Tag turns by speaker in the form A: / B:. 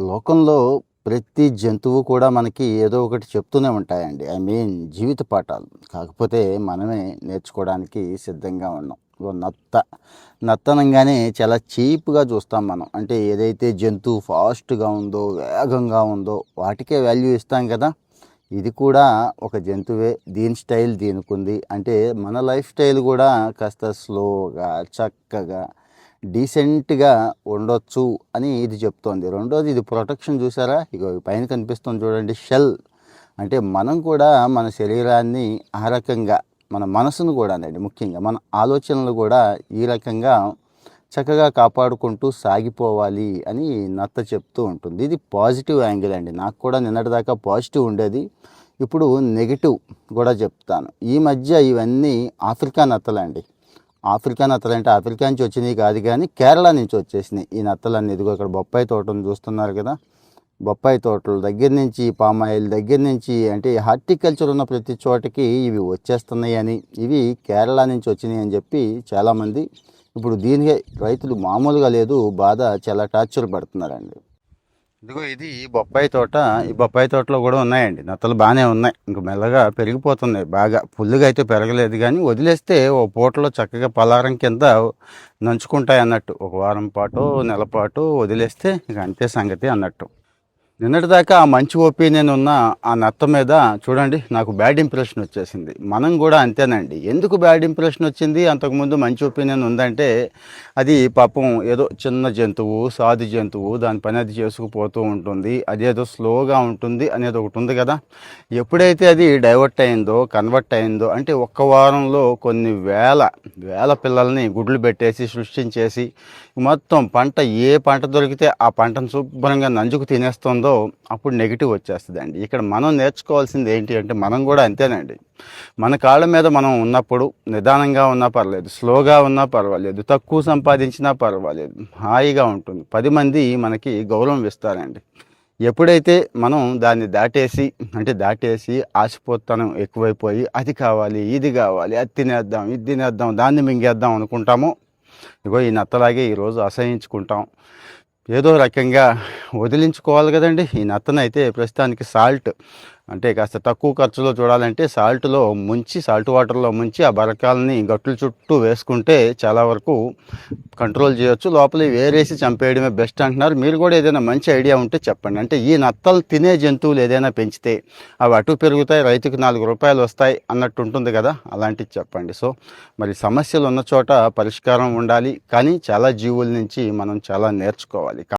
A: లోకంలో ప్రతి జంతువు కూడా మనకి ఏదో ఒకటి చెప్తూనే ఉంటాయండి. ఐ మీన్ జీవిత పాఠాలు. కాకపోతే మనమే నేర్చుకోవడానికి సిద్ధంగా ఉన్నాం. ఓ నత్త. నత్తనంగానే చాలా చీప్గా చూస్తాం మనం. అంటే ఏదైతే జంతువు ఫాస్ట్గా ఉందో వేగంగా ఉందో వాటికే వాల్యూ ఇస్తాం కదా. ఇది కూడా ఒక జంతువే. దీని స్టైల్ దీనికి ఉంది. అంటే మన లైఫ్ స్టైల్ కూడా కాస్త స్లోగా చక్కగా డీసెంట్గా ఉండొచ్చు అని ఇది చెప్తోంది. రెండోది ఇది ప్రొటెక్షన్ చూసారా? ఇక పైన కనిపిస్తుంది చూడండి షెల్. అంటే మనం కూడా మన శరీరాన్ని ఆ రకంగా మన మనసును కూడా అండి ముఖ్యంగా మన ఆలోచనలు కూడా ఈ రకంగా చక్కగా కాపాడుకుంటూ సాగిపోవాలి అని నత్త చెప్తూ ఉంటుంది. ఇది పాజిటివ్ యాంగిల్ అండి. నాకు కూడా నిన్నటిదాకా పాజిటివ్ ఉండేది. ఇప్పుడు నెగిటివ్ కూడా చెప్తాను. ఈ మధ్య ఇవన్నీ ఆఫ్రికా నత్తలండి. ఆఫ్రికా నత్తలు అంటే ఆఫ్రికా నుంచి వచ్చినాయి కాదు కానీ కేరళ నుంచి వచ్చేసినాయి ఈ నత్తలన్నీ. ఇదిగో ఇక్కడ బొప్పాయి తోటను చూస్తున్నారు కదా. బొప్పాయి తోటల దగ్గర నుంచి పామాయిల్ దగ్గర నుంచి అంటే హార్టికల్చర్ ఉన్న ప్రతి చోటకి ఇవి వచ్చేస్తున్నాయి అని. ఇవి కేరళ నుంచి వచ్చినాయి అని చెప్పి చాలామంది ఇప్పుడు దీనికి రైతులు మామూలుగా లేదు బాధ చాలా టార్చర్ పడుతున్నారండి. ఇదిగో ఇది బొప్పాయి తోట. ఈ బొప్పాయి తోటలో కూడా ఉన్నాయండి. నత్తలు బాగానే ఉన్నాయి. ఇంక మెల్లగా పెరిగిపోతున్నాయి. బాగా ఫుల్గా అయితే పెరగలేదు కానీ వదిలేస్తే ఓ పూటలో చక్కగా పలారం కింద నంచుకుంటాయి అన్నట్టు. ఒక వారం పాటు నెల పాటు వదిలేస్తే ఇక అంతే సంగతి అన్నట్టు. నిన్నటిదాకా ఆ మంచి ఒపీనియన్ ఉన్న ఆ నత్త మీద చూడండి నాకు బ్యాడ్ ఇంప్రెషన్ వచ్చేసింది. మనం కూడా అంతేనండి. ఎందుకు బ్యాడ్ ఇంప్రెషన్ వచ్చింది? అంతకుముందు మంచి ఒపీనియన్ ఉందంటే అది పాపం ఏదో చిన్న జంతువు సాధు జంతువు దాని పని అది చేసుకుపోతూ ఉంటుంది. అదేదో స్లోగా ఉంటుంది అనేది ఒకటి ఉంది కదా. ఎప్పుడైతే అది డైవర్ట్ అయిందో కన్వర్ట్ అయిందో అంటే ఒక్క వారంలో కొన్ని వేల వేల పిల్లల్ని గుడ్లు పెట్టేసి సృష్టించేసి మొత్తం పంట ఏ పంట దొరికితే ఆ పంటను శుభ్రంగా నంజుకు తినేస్తుందో అప్పుడు నెగిటివ్ వచ్చేస్తుందండి. ఇక్కడ మనం నేర్చుకోవాల్సింది ఏంటి అంటే మనం కూడా అంతేనండి. మన కాళ్ళ మీద మనం ఉన్నప్పుడు నిదానంగా ఉన్నా పర్వాలేదు స్లోగా ఉన్నా పర్వాలేదు తక్కువ సంపాదించినా పర్వాలేదు హాయిగా ఉంటుంది. పది మంది మనకి గౌరవం ఇస్తారండి. ఎప్పుడైతే మనం దాన్ని దాటేసి అంటే దాటేసి ఆశపోతనం ఎక్కువైపోయి అది కావాలి ఇది కావాలి అది తినేద్దాం ఇది తినేద్దాం దాన్ని మింగేద్దాం అనుకుంటామో ఇగో ఈ నత్తలాగే ఈరోజు అసహించుకుంటాం. ఏదో రకంగా వదిలించుకోవాలి కదండి. ఈ నత్తనైతే ప్రస్తుతానికి సాల్ట్. అంటే కాస్త తక్కువ ఖర్చులో చూడాలంటే సాల్ట్లో ముంచి సాల్ట్ వాటర్లో ముంచి ఆ బరకాలని గట్టుల చుట్టూ వేసుకుంటే చాలా వరకు కంట్రోల్ చేయొచ్చు. లోపల వేరేసి చంపేయడమే బెస్ట్ అంటున్నారు. మీరు కూడా ఏదైనా మంచి ఐడియా ఉంటే చెప్పండి. అంటే ఈ నత్తలు తినే జంతువులు ఏదైనా పెంచితే అవి అటు పెరుగుతాయి రైతుకు నాలుగు రూపాయలు వస్తాయి అన్నట్టు ఉంటుంది కదా? అలాంటివి చెప్పండి. సో మరి సమస్యలు ఉన్న చోట పరిష్కారం ఉండాలి. కానీ చాలా జీవుల నుంచి మనం చాలా నేర్చుకోవాలి.